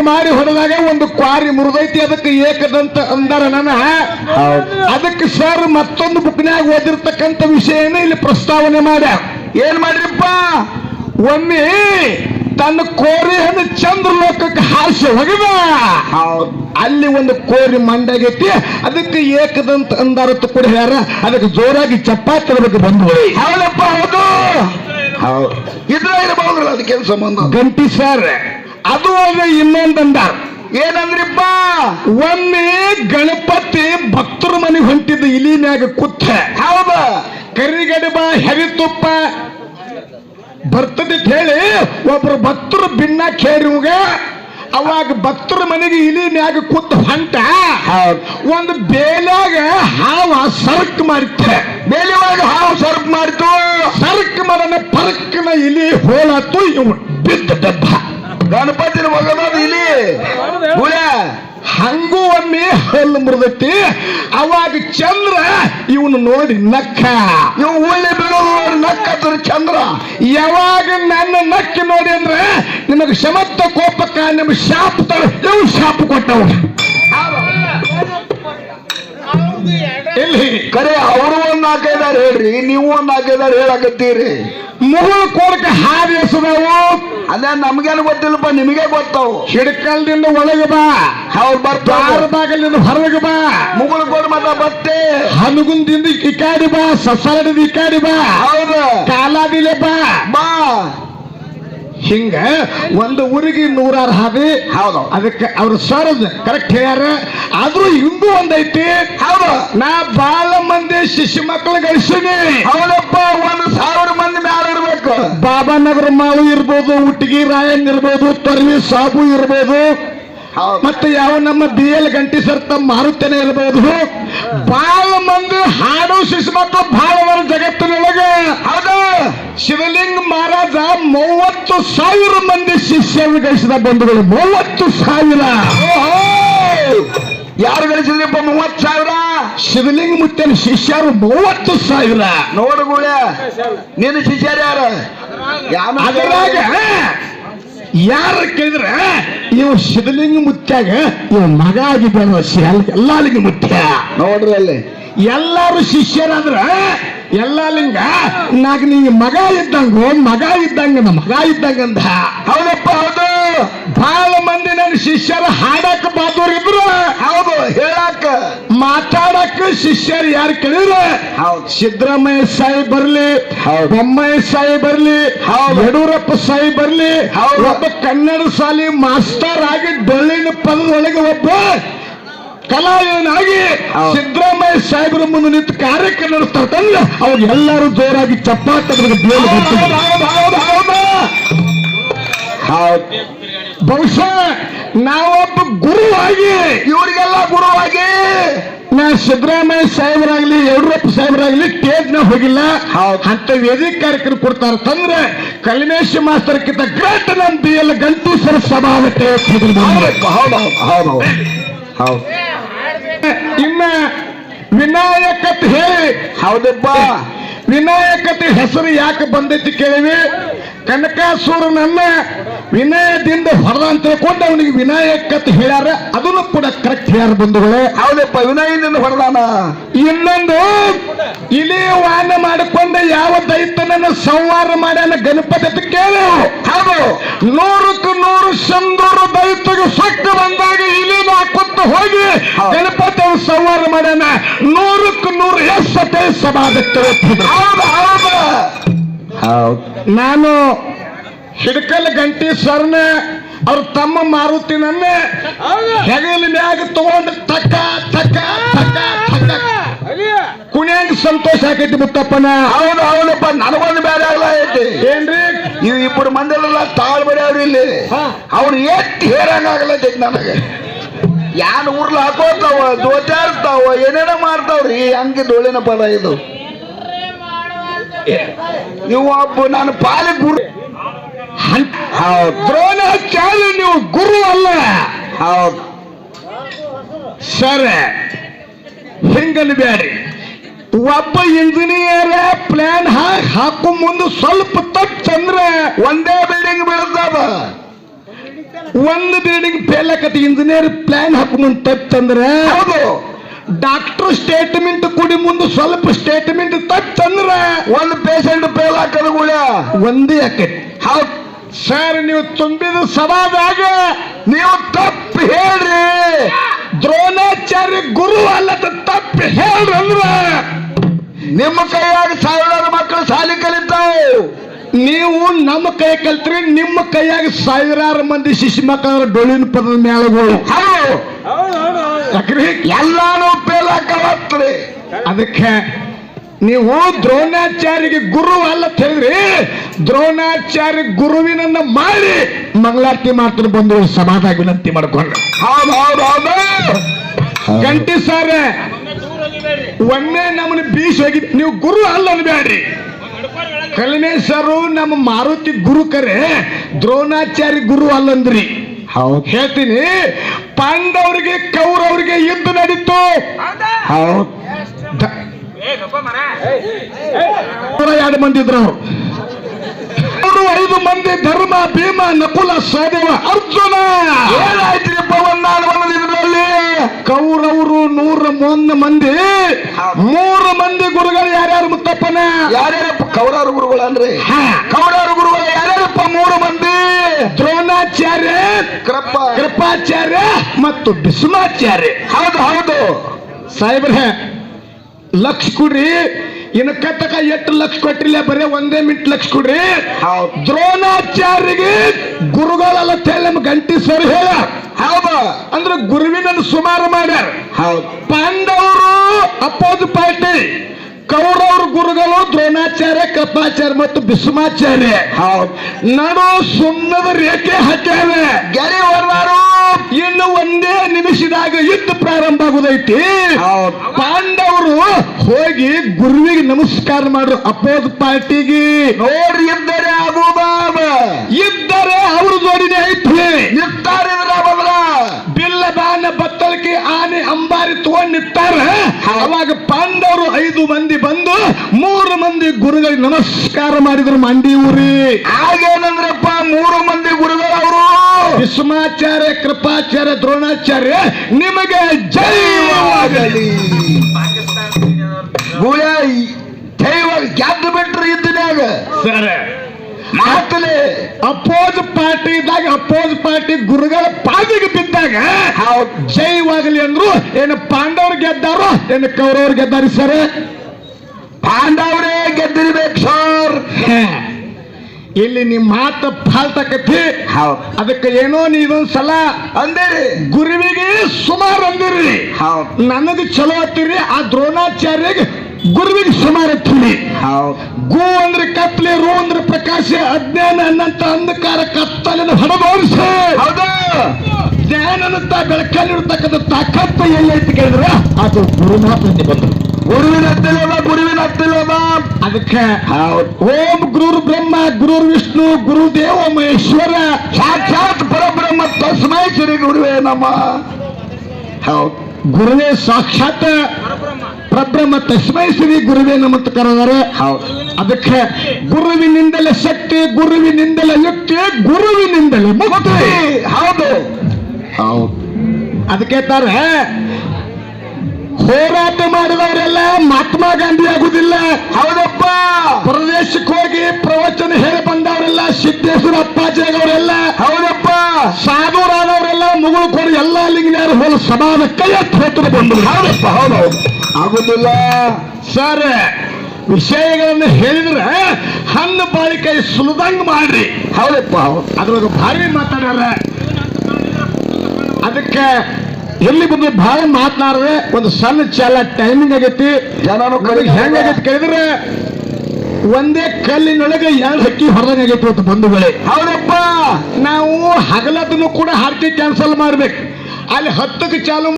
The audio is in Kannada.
ಹಿಂಗ್ ಮಾಡಿ ಹೊಡೆದಾಗ ಒಂದು ಕ್ವಾರಿ ಮುರಿದೈತಿ ಅದಕ್ಕೆ ಏಕದಂತ ಅಂದಾರ ನನ್ನ. ಅದಕ್ಕೆ ಸರ್ ಮತ್ತೊಂದು ಬುಕ್ನ್ಯಾಗ ಓದಿರ್ತಕ್ಕಂಥ ವಿಷಯನ ಇಲ್ಲಿ ಪ್ರಸ್ತಾವನೆ ಮಾಡ ಏನ್ ಮಾಡ್ರಿಪ್ಪ? ಒಮ್ಮೆ ತನ್ನ ಕೋರಿ ಹಣ್ಣು ಚಂದ್ರ ಚಂದ್ರಲೋಕಕ್ಕೆ ಹಾಸ್ಯ ಹೋಗಿದ. ಹೌದು. ಅಲ್ಲಿ ಒಂದು ಕೋರಿ ಮಂಡಾಗೈತಿ ಅದಕ್ಕೆ ಏಕದಂತ ಅಂದಾರತ್ತು ಕೂಡ ಹೇಳ ಅದಕ್ಕೆ ಜೋರಾಗಿ ಚಪ್ಪಾತಿ ಬಗ್ಗೆ ಬಂದು ಹೌದಪ್ಪ ಹೌದು. ಹೌದು. ಇದ್ರ ಇರಬಹುದಲ್ಲ ಅದಕ್ಕೆ ಸಂಬಂಧ? ಗಂಟಿ ಸರ್ ಅದು ಅಲ್ಲ ಇನ್ನೊಂದಂದ ಏನಂದ್ರಿಪ್ಪ? ಒಮ್ಮೆ ಗಣಪತಿ ಭಕ್ತರ ಮನೆಗೆ ಹೊಂಟಿದ್ದ ಇಲಿನ್ಯಾಗ ಕುತ್ತ ಹೌದ. ಕರಿಗಡಬ ಹೆರಿತುಪ್ಪ ಬರ್ತದೆ ಹೇಳಿ ಒಬ್ರು ಭಕ್ತರು ಭಿನ್ನ ಕೇರಿವಾಗ ಅವಾಗ ಭಕ್ತರ ಮನೆಗೆ ಇಲಿ ಮ್ಯಾಗ ಕೂತ್ ಹೊಂಟ. ಒಂದು ಬೇಲಾಗ ಹಾವ ಸರ್ಕ್ ಮಾಡಿತ್ತೆ ಬೇಲಿ ಒಳಗೆ ಹಾವು ಸರ್ಕ್ ಮಾಡಿತು ಸರ್ಕ್ ಮರನ ಪರಕ್ನ ಇಲಿ ಹೋಲಾತು ಇವ್ ಬಿದ್ದ ಡಬ್ಬ ಗಣಪತಿನ ಮಗನದ ಇಲ್ಲಿ. ಗುಳ ಹಂಗೂ ಒಮ್ಮೆ ಹಲ್ಲು ಮುರಿದಟ್ಟಿ ಅವಾಗ ಚಂದ್ರ ಇವನು ನೋಡಿ ನಕ್ಕ. ಇವ್ ಉಳ್ಳಿ ಬೀಳೋದು ನಕ್ಕ ಚಂದ್ರ. ಯಾವಾಗ ನನ್ನ ನಕ್ಕಿ ನೋಡಿ ಅಂದ್ರೆ ನಿಮಗೆ ಶಮತ್ತ ಕೋಪಕ್ಕ ನಿಮ್ಗೆ ಶಾಪ ತರ ಇವ್ ಶಾಪ ಕೊಟ್ಟವ ಇಲ್ಲಿ. ಕರೆ ಅವರು ಒಂದ್ ಹಾಕಿದಾರೆ ಹೇಳ್ರಿ ನೀವು ಒಂದ್ ಹಾಕಿದಾರೆ ಹೇಳಕತ್ತೀರಿ. ಮುಗುಳು ಕೋರಕ್ಕೆ ಹಾದಿ ಎಸದವು. ಅದೇ ನಮ್ಗೇನು ಗೊತ್ತಿಲ್ಲಪ್ಪ ನಿಮಗೆ ಗೊತ್ತಾವು. ಹಿಡ್ಕಲ್ದಿಂದ ಒಳಗೆ ಬಾ. ಅವ್ರು ಬರ್ತಾರ ಬಾರ ಬಾಗಲಿಂದ ಹೊರಗೆ ಬಾ. ಮುಗುಳು ಕೊಡ್ ಮತ ಬತ್ತೆ ಹನುಗುಂದಿಂದ ಈ ಬಾ ಸಸಾರಡಿದ ಈ ಕಾಡಿ ಬಾ. ಹೌದು. ಕಾಲಾದಿಲೆ ಬಾ. ಬಾ. ಹಿಂಗ ಒಂದು ಊರಿಗೆ ನೂರಾರು ಹಾದಿ. ಹೌದು. ಅದಕ್ಕೆ ಅವ್ರು ಸರದ್ ಕರೆಕ್ಟ್ ಹೇಳ್ಯಾರ. ಆದ್ರೂ ಹಿಂಗೂ ಒಂದೈತಿ. ಹೌದು. ನಾ ಬಾಳ ಮಂದಿ ಶಿಶು ಮಕ್ಕಳು ಗಳಿಸೀನಿ ಹೌದಪ್ಪ ಒಂದು ಸಾವಿರ ಮಂದಿ ಮ್ಯಾಲ ಇರ್ಬೇಕು. ಬಾಬಾನಗರ ಮಾವು ಇರ್ಬೋದು ಉಟ್ಟಿಗೆ ರಾಯನ್ ಇರ್ಬೋದು ತರ್ವಿ ಸಾಬು ಇರ್ಬೋದು. ಮತ್ತೆ ಯಾವ ನಮ್ಮ ಬಿ ಎಲ್ ಗಂಟಿ ಸರ್ ತಮ್ಮ ಮಾರುತ್ತೇನೆ ಇರಬಹುದು ಬಾಳ ಮಂದಿ ಹಾಡು ಶಿಶು ಮಕ್ಕಳು ಬಹಳ ಅದಾರ ಜಗತ್ತಿನೊಳಗೆ ಹೌದು. ಶಿವಲಿಂಗ ಮಹಾರಾಜ ಮೂವತ್ತು ಸಾವಿರ ಮಂದಿ ಶಿಷ್ಯರು ಗಳಿಸಿದ ಬಂಧುಗಳು ಮೂವತ್ತು ಸಾವಿರ. ಯಾರು ಗಳಿಸಿದ್ರಪ್ಪ ಮೂವತ್ ಸಾವಿರ? ಶಿವಲಿಂಗ ಮುತ್ತನ ಶಿಷ್ಯರು ಮೂವತ್ತು ಸಾವಿರ. ನೋಡು ಗುಳ ನಿನ್ನ ಶಿಷ್ಯರ ಯಾರು? ಯಾರು ಅದರಾಗ ಯಾರು ಕೇಳಿದ್ರ ಇವ ಶಿವಲಿಂಗ ಮುತ್ಯಾಗ ಇವ ಮಗ ಆಗಿದ್ದಾನ ಎಲ್ಲಾಲಿಂಗ ಮುತ್ಯ. ನೋಡ್ರಿ ಅಲ್ಲಿ. ಎಲ್ಲಾರು ಶಿಷ್ಯರಾದ್ರ ಎಲ್ಲ ಲಿಂಗ ನಾಗ ನಿಂಗೆ ಮಗ ಇದ್ದಂಗ ಮಗ ಇದ್ದಂಗ ಮಗ ಇದ್ದಂಗಂದ. ಹೌದಪ್ಪ ಹೌದು. ಬಹಳ ಶಿಷ್ಯರ ಹಾಡಕ್ ಬಾದೂರ್ ಇದ್ರು ಹೌದು ಹೇಳಕ್ ಮಾತಾಡಕ್ ಶಿಷ್ಯರು ಯಾರು ಕೇಳಿದ್ರ ಹೌದು ಸಿದ್ದರಾಮಯ್ಯ ಸಾಯಿ ಬರ್ಲಿ ಬೊಮ್ಮಯ್ಯ ಬೊಮ್ಮಾಯಿ ಸಾಯಿ ಬರ್ಲಿ. ಯಡಿಯೂರಪ್ಪ ಸಾಯಿ ಬರ್ಲಿ. ಒಬ್ಬ ಕನ್ನಡ ಶಾಲಿ ಮಾಸ್ಟರ್ ಆಗಿ ಡೊಳ್ಳಿನ ಪದದೊಳಗೆ ಒಬ್ಬ ಕಲಾವಿದನಾಗಿ. ಸಿದ್ದರಾಮಯ್ಯ ಸಾಹೇಬರ ಮುಂದೆ ನಿಂತು ಕಾರ್ಯಕ್ರಮ ತಂದ ಅವ್ರು ಎಲ್ಲರೂ ಜೋರಾಗಿ ಚಪ್ಪಾಟ ಬೇಲು ಹೌದು, ಹೌದು, ಹೌದು, ಹೌದು. ಹೌದು ಬಹುಶಃ ನಾವೊಬ್ಬ ಗುರುವಾಗಿ ಇವರಿಗೆಲ್ಲ ಗುರುವಾಗಿ ನಾ ಸಿದ್ದರಾಮಯ್ಯ ಸಾಹೇಬರಾಗ್ಲಿ ಯಡಿಯೂರಪ್ಪ ಸಾಹೇಬರಾಗ್ಲಿ ಸ್ಟೇಜ್ನ ಹೋಗಿಲ್ಲ. ಹೌದು. ಅಂತ ವೇದಿಕೆ ಕಾರ್ಯಕ್ರಮ ಕೊಡ್ತಾರ ತಂದ್ರೆ ಕಲ್ಮೇಶ್ ಮಾಸ್ತರ್ಕಿಂತ ಗ್ರೇಟ್ ನಮ್ ಬಿ ಎಲ್ ಗಂಟು ಸರ ಸಭಾವತೆ ಹೌದು ಹೌದು ಹೌದು ಹೌದು. ಇನ್ನ ವಿನಾಯಕತ್ ಹೇಳಿ. ಹೌದಪ್ಪ. ವಿನಾಯಕತೆ ಹೆಸರು ಯಾಕೆ ಬಂದೈತಿ ಕೇಳಿವಿ? ಕನಕಾಸುರನನ್ನ ವಿನಯದಿಂದ ಹೊರದ ಅಂತ ತಿಳ್ಕೊಂಡು ಅವನಿಗೆ ವಿನಾಯಕತ್ ಹೇಳ್ಯಾರ. ಅದನ್ನು ಕೂಡ ಕರೆಕ್ಟ್ ಹೇಳ್ಯಾರ ಬಂಧುಗಳೇ. ಅವನಪ್ಪ ವಿನಯದಿಂದ ಹೊರದಾನ ಇನ್ನೊಂದು ಇಲಿ ವಾನ ಮಾಡಿಕೊಂಡ ಯಾವ ದೈತನನ್ನ ಸಂವಾರ ಮಾಡ್ಯಾನ ಗಣಪತಿ ಅಂತ ಕೇಳು. ಹೌದು. ನೂರಕ್ಕೆ ನೂರು ಸಂದೂರು ದೈತಗೆ ಸೊಕ್ಕ ಬಂದಾಗ ಇಲಿ ಹಾಕೊತ್ತ ಹೋಗಿ. ಗಣಪತಿ ಅವ್ರು ಸಂವಾರ ಮಾಡ್ಯಾನ. ನೂರಕ್ಕೆ ನೂರು ಎಷ್ಟೇ ಸಮಾಜಕ್ಕೆ ಹೌದು. ನಾನು ಹಿಡ್ಕಲ್ ಗಂಟಿ ಸರ್ನ ಅವ್ರ ತಮ್ಮ ಮಾರುತಿನನ್ನ ಹೆಗಲ ಮ್ಯಾಗ ತಗೊಂಡು ತಕ್ಕ ತಕ್ಕ ತಕ್ಕ ತಕ್ಕ. ಕುಣಿಯಂಗ್ ಸಂತೋಷ ಆಕೈತಿ ಮುತ್ತಪ್ಪನ. ಹೌದು ಹೌದಪ್ಪ ನನಗೊಂದು ಬೇರೆ ಆಗ್ಲ ಐತಿ. ಏನ್ರಿ? ಇವ್ ಇಬ್ಬರು ಮಂದಿರಲ್ಲ ತಾಳ್ ಬಡಿಯವ್ರು ಇಲ್ಲಿ. ಅವ್ರು ಎಷ್ಟು ಎಷ್ಟ್ ಹೇರಂಗಾಗಲೈತಿ ನನಗೆ. ಯಾನ್ ಊರ್ಲ ಹಾಕೋತಾವ ದೋಚಾಡ್ತಾವ ಏನೇನೋ ಮಾಡ್ತಾವ್ರಿ ಹಂಗೆ ಧೂಳಿನ ಪದ ಇದು. ನೀವು ಒಬ್ಬ ನಾನು ಪಾಲಿ ಗುರು ದ್ರೋಣಾಚಾರ್ಯ ನೀವು ಗುರು ಅಲ್ಲ. ಹೌದು ಸರ್ ಹಿಂಗನ್ ಬ್ಯಾಡ್ರಿ. ಒಬ್ಬ ಇಂಜಿನಿಯರ್ ಪ್ಲಾನ್ ಹಾಕಿ ಹಾಕು ಮುಂದೆ ಸ್ವಲ್ಪ ತಪ್ಪಂದ್ರೆ ಒಂದೇ ಬಿಲ್ಡಿಂಗ್ ಬೀಳ್ತಾವ ಒಂದು ಬಿಲ್ಡಿಂಗ್ ಫೇಲ್ ಆಕತಿ ಇಂಜಿನಿಯರ್ ಪ್ಲಾನ್ ಹಾಕು ಮುಂದೆ ತಪ್ಪಂದ್ರೆ ಹೌದು. ಡಾಕ್ಟರ್ ಸ್ಟೇಟ್ಮೆಂಟ್ ಕುಡಿ ಮುಂದೆ ಸ್ವಲ್ಪ ಸ್ಟೇಟ್ಮೆಂಟ್ ತಪ್ಪಂದ್ರೆ ಒಂದು ಪೇಷಂಟ್ ಫೇಲ್ ಹಾಕೋದು ಕೂಡ ಒಂದೇ ಹಾಕೈತಿ ಹೌದು ಸರ್ ನೀವು ತುಂಬಿದ ಸಭಾದಾಗ ನೀವು ತಪ್ಪು ಹೇಳ್ರಿ. ದ್ರೋಣಾಚಾರ್ಯ ಗುರು ಅಲ್ಲದ ತಪ್ಪು ಹೇಳ್ರಿ ಅಂದ್ರ ನಿಮ್ಮ ಕೈಯಾಗ ಸಾವಿರಾರು ಮಕ್ಕಳು ಶಾಲಿ ಕಲಿತಾವು. ನೀವು ನಮ್ಮ ಕೈ ಕಲ್ತ್ರಿ ನಿಮ್ಮ ಕೈಯಾಗ ಸಾವಿರಾರು ಮಂದಿ ಶಿಶು ಮಕ್ಕಳ ಡೊಳಿನ ಪದದ ಮೇಳಗಳು. ಎಲ್ಲಾನು ಫೇಲ್ ಹಾಕಲತ್ರಿ ಅದಕ್ಕೆ ನೀವು ದ್ರೋಣಾಚಾರ್ಯಗೆ ಗುರು ಅಲ್ಲ ಹೇಳಿದ್ರಿ. ದ್ರೋಣಾಚಾರ್ಯ ಗುರುವಿನನ್ನ ಮಾಡಿ ಮಂಗಳಾರತಿ ಮಾಡ್ತಾರೆ ಬಂದು ಸಮಾಧಾನ ವಿನಂತಿ ಮಾಡ್ಕೊಂಡು. ಗಂಟಿ ಸರ್ ಒಮ್ಮೆ ನಮ್ಮನ್ನ ಬೀಸ್ ಹೋಗಿ ನೀವು ಗುರು ಅಲ್ಲ ಅನ್ಬೇಡ್ರಿ. ಕಲ್ಮೇಶ್ವರು ನಮ್ಮ ಮಾರುತಿ ಗುರು ಕರೆ ದ್ರೋಣಾಚಾರ್ಯ ಗುರು ಅಲ್ಲಂದ್ರಿ. ಹೌದು. ಹೇಳ್ತೀನಿ ಪಾಂಡವರಿಗೆ ಕೌರವರಿಗೆ ಯುದ್ಧ ನಡೀತು. ಹೌದು. ಎರಡು ಮಂದಿ ಇದ್ರು. ಅವರು ಐದು ಮಂದಿ ಧರ್ಮ ಭೀಮ ನಕುಲ ಸಹದೇವ ಅರ್ಜುನ. ಏನಾಯ್ತ್ರಿಪ್ಪ ಒಂದಾದ ಒಂದು ಇದರಲ್ಲಿ? ಕೌರವರು ನೂರ ಒಂದು ಮಂದಿ. ಮೂರು ಮಂದಿ ಗುರುಗಳು ಯಾರ್ಯಾರು ಮುತ್ತಪ್ಪನ? ಯಾರ್ಯಾರಪ್ಪ ಕೌರಾರು ಗುರುಗಳು ಅಂದ್ರೆ ಹಾ. ಕೌರಾರು ಗುರುಗಳು ಯಾರ್ಯಾರಪ್ಪ ಮೂರು ಮಂದಿ? ದ್ರೋಣಾಚಾರ್ಯ ಕೃಪ. ಕೃಪಾಚಾರ್ಯ ಮತ್ತು ಭೀಷ್ಮಾಚಾರ್ಯ. ಹೌದು ಹೌದು. ಸಾಹೇಬ್ರೆ ಲಕ್ಷ ಕೊಡ್ರಿ. ಇನ್ನು ಕಟ್ಟಕ ಎಷ್ಟು ಲಕ್ಷ ಕೊಟ್ಟಿಲ್ಲ ಬರೇ ಒಂದೇ ಮಿಂಟ್ ಲಕ್ಷ ಕೊಡ್ರಿ. ದ್ರೋಣಾಚಾರ್ಯಗೆ ಗುರುಗಳಲ್ಲ ನಮ್ಮ ಗಂಟಿ ಸರ್ ಹೇಳ. ಹೌದು. ಅಂದ್ರೆ ಗುರುವಿನ ಸುಮಾರು ಮಾಡ್ಯಾರ. ಹೌದು. ಪಾಂಡವರು ಅಪೋಸ್ ಪಾರ್ಟಿ. ಕೌರವರು ಗುರುಗಳು ದ್ರೋಣಾಚಾರ್ಯ ಕೃಪಾಚಾರ್ಯ ಮತ್ತು ಭೀಷ್ಮಾಚಾರ್ಯ. ಹೌದು. ನಾನು ಸುಣ್ಣದ ರೇಖೆ ಹಾಕ್ಯಾರ ಗೆರೆ ಹೊರದಾರು ಇನ್ನು ಒಂದೇ ನಿಮಿಷದಾಗ ಯುದ್ಧ ಪ್ರಾರಂಭ ಆಗುದೈತಿ. ಪಾಂಡವರು ಹೋಗಿ ಗುರುವಿಗೆ ನಮಸ್ಕಾರ ಮಾಡ್ರು ಅಪೋದ್ ಪಾರ್ಟಿಗೆ. ನೋಡ್ರಿ ಇದ್ದರೆ ಆಗುದಾದ ಇದ್ದರೆ ಅವ್ರ ಜೋಡಿನೇ ಐತಿ ನಿತ್ತಾರಿದ್ರ ಬದಲ ಬಿಲ್ಲ ಬಾನ ಬತ್ತಳಿಕೆ ಆನೆ ಅಂಬಾರಿ ತಗೊಂಡ್ ನಿಂತಾರ ಅವಾಗ ಪಾಂಡವರು ಐದು ಮಂದಿ ಬಂದು ಮೂರು ಮಂದಿ ಗುರುಗಳಿಗೆ ನಮಸ್ಕಾರ ಮಾಡಿದ್ರು ಮಂಡಿ ಊರಿ. ಆಗೇನಂದ್ರಪ್ಪ ಮೂರು ಮಂದಿ ಗುರುಗಳು ಅವರು. ಭೀಷ್ಮಾಚಾರ್ಯ ಕೃಪಾಚಾರ್ಯ ದ್ರೋಣಾಚಾರ್ಯ ನಿಮಗೆ ಜೈವಾಗಲಿ ಗುಳ ದೈವ ಗೆದ್ದು ಬಿಟ್ರು ಇದ್ದಿನಾಗ ಸರ್ ಮಾತಲೆ ಅಪೋಸ್ ಪಾರ್ಟಿ ಇದ್ದಾಗ ಅಪೋಸ್ ಪಾರ್ಟಿ ಗುರುಗಳ ಪಾದಿಗೆ ಬಿದ್ದಾಗ ಜೈವಾಗಲಿ ಅಂದ್ರು ಏನು ಪಾಂಡವ್ರು ಗೆದ್ದಾರೋ ಏನು ಕೌರವ್ರು ಗೆದ್ದಾರಿ ಸರ್? ಪಾಂಡವರೇ ಗೆದ್ದಿರ್ಬೇಕು ಸರ್. ಇಲ್ಲಿ ನಿಮ್ಮ ಮಾತು ಫಾಲ್ತಕತಿ. ಹೌದು. ಅದಕ್ಕೆ ಏನೋ ನೀವು ಸಲ ಅಂದಿರಿ. ಗುರುವಿಗೆ ಸುಮಾರು ಅಂದಿರಿ. ಹೌದು. ನನಗೆ ಚಲೋ ಹತ್ತಿರಿ ಆ ದ್ರೋಣಾಚಾರ್ಯಗೆ ಗುರುವಿಗೆ ಸುಮಾರು ಹತ್ತಿರಿ ಹೌದು. ಗು ಅಂದ್ರೆ ಕತ್ಲೆ ರು ಅಂದ್ರೆ ಪ್ರಕಾಶ ಅಜ್ಞಾನ ಅನ್ನಂತ ಅಂಧಕಾರ ಕತ್ತಲಿನ ಹೊಡೆದೋರಿಸಿ ಹೌದು. ಜ್ಞಾನ ಅನ್ನಂತ ಬೆಳಕಲ್ಲಿರ್ತಕ್ಕಂಥ ತಾಕತ್ತ ಎಲ್ಲೈತಿ ಕೇಳಿದ್ರೆ ಅದು ಗುರುನಾಥ ಬಂತು. ಗುರುವಿನ ಬಾ ಗುರುವಿನ ಬಾ ಅದಕ್ಕೆ ಹೌದು. ಓಂ ಗುರು ಬ್ರಹ್ಮ ಗುರು ವಿಷ್ಣು ಗುರುದೇವ ಮಹೇಶ್ವರ ಸಾಕ್ಷಾತ್ ಪರಬ್ರಹ್ಮ ತಸ್ಮೈ ಶ್ರೀ ಗುರುವೇ ನಮ್ಮ ಹೌದು. ಗುರುವೇ ಸಾಕ್ಷಾತ್ ಪ್ರಬ್ರಹ್ಮ ತಸ್ಮೈ ಶ್ರೀ ಗುರುವೇ ನಮ್ಮ ಕರೆದರೆ ಹೌದು. ಅದಕ್ಕೆ ಗುರುವಿನಿಂದಲೇ ಶಕ್ತಿ ಗುರುವಿನಿಂದಲೇ ಯುಕ್ತಿ ಗುರುವಿನಿಂದಲೇ ಮುಕ್ತಿ. ಹೌದು. ಹೌದು. ಅದಕ್ಕೆ ತಾರೆ ಹೋರಾಟ ಮಾಡಿದವರೆಲ್ಲ ಮಹಾತ್ಮ ಗಾಂಧಿ ಆಗುದಿಲ್ಲ ಹೌದಪ್ಪ. ಪ್ರದೇಶಕ್ಕೆ ಹೋಗಿ ಪ್ರವಚನ ಹೇಳಿ ಬಂದವರೆಲ್ಲ ಸಿದ್ದೇಶ್ವರ ಅಪ್ಪಾಜಿ ಅವರೆಲ್ಲ ಹೌದಪ್ಪ. ಸಾಧುರಾದವರೆಲ್ಲ ಮುಗುಳು ಕೊಡು ಎಲ್ಲ ಲಿಂಗನ್ಯಾರು ಹೋದ ಸಮಾನ ಕೈ ಎತ್ತಿ ಬಂದು ಹೌದಪ್ಪ ಹೌದು ಹೌದು. ಆಗುದಿಲ್ಲ. ಸರ್ ವಿಷಯಗಳನ್ನು ಹೇಳಿದ್ರೆ ಹಣ್ಣು ಬಾಳಿಕಾಯಿ ಸುಲದಂಗ್ ಮಾಡ್ರಿ. ಹೌದಪ್ಪ ಹೌದು. ಅದ್ರೊಳಗೆ ಭಾರಿ ಮಾತಾಡ್ಯಾರ. ಅದಕ್ಕೆ ಎಲ್ಲಿ ಬಂದು ಭಾಳ ಮಾತನಾಡಿದ್ರೆ ಒಂದು ಸಣ್ಣ ಚಾಲ ಟೈಮಿಂಗ್ ಆಗೈತಿ. ಜನನು ನನಗೆ ಹೆಂಗಾಗೈತಿ ಕೇಳಿದ್ರೆ ಒಂದೇ ಕಲ್ಲಿನೊಳಗೆ ಎರಡು ಹಕ್ಕಿ ಹೊರದಂಗ ಆಗೈತಿ ಇವತ್ತು ಬಂಧುಗಳೇ. ಹೌದಪ್ಪ. ನಾವು ಹಗಲದನ್ನು ಕೂಡ ಹಾರ್ಟಿ ಕ್ಯಾನ್ಸಲ್ ಮಾಡ್ಬೇಕು. ಅಲ್ಲಿ ಹತ್ತಕ್ಕೆ ಚಾಲು